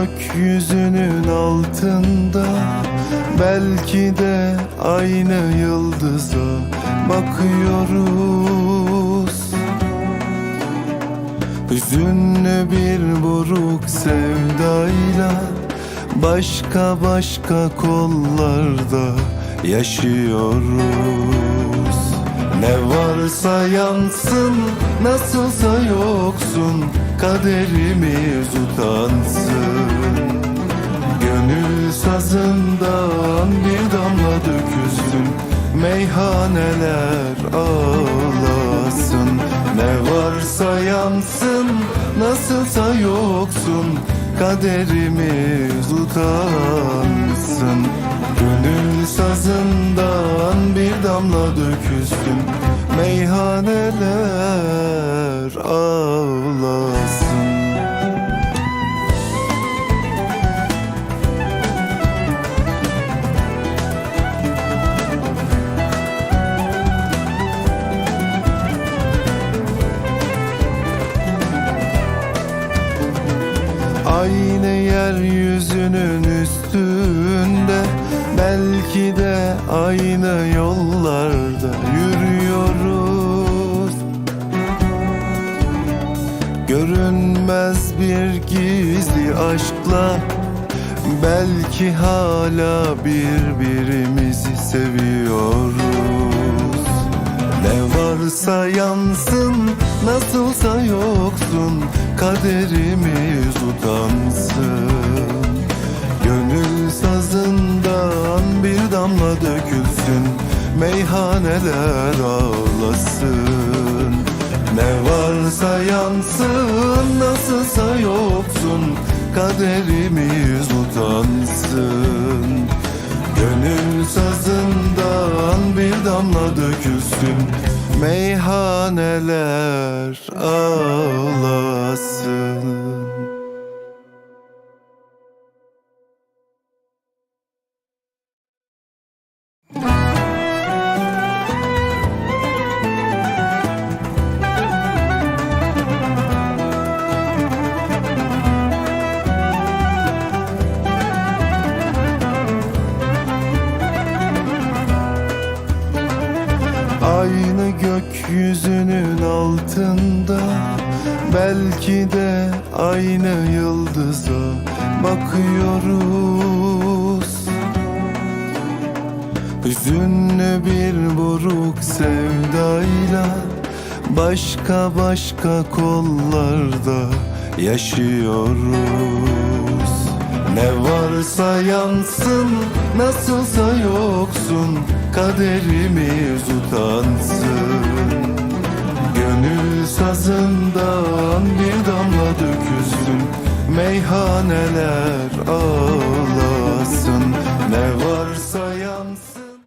gökyüzünün altında. Belki de aynı yıldıza bakıyoruz. Hüzünlü bir buruk sevdayla Başka başka kollarda yaşıyoruz. Ne varsa yansın nasılsa yoksun Kaderimiz utansın sazından bir damla dökülsün Meyhaneler ağlasın. Ne varsa yansın Nasılsa yoksun. Kaderimiz utansın. Gönül sazından bir damla dökülsün Meyhaneler ağlasın Aynı yeryüzünün üstünde Belki de aynı yollarda yürüyoruz. Görünmez bir gizli aşkla Belki hala birbirimizi seviyoruz ne varsa yansın Nasılsa yoksun Kaderimiz utansın Gönül sazından bir damla dökülsün Meyhaneler ağlasın. Ne varsa yansın Nasılsa yoksun Kaderimiz utansın Gönül sazından damla dökülsün Meyhaneler ağlasın Aynı gökyüzünün altında. Belki de aynı yıldıza bakıyoruz. Hüzünlü bir buruk sevdayla Başka başka kollarda yaşıyoruz. Ne varsa yansın nasılsa yoksun Kaderimiz utansın Meyhaneler ağlasın. Ne varsa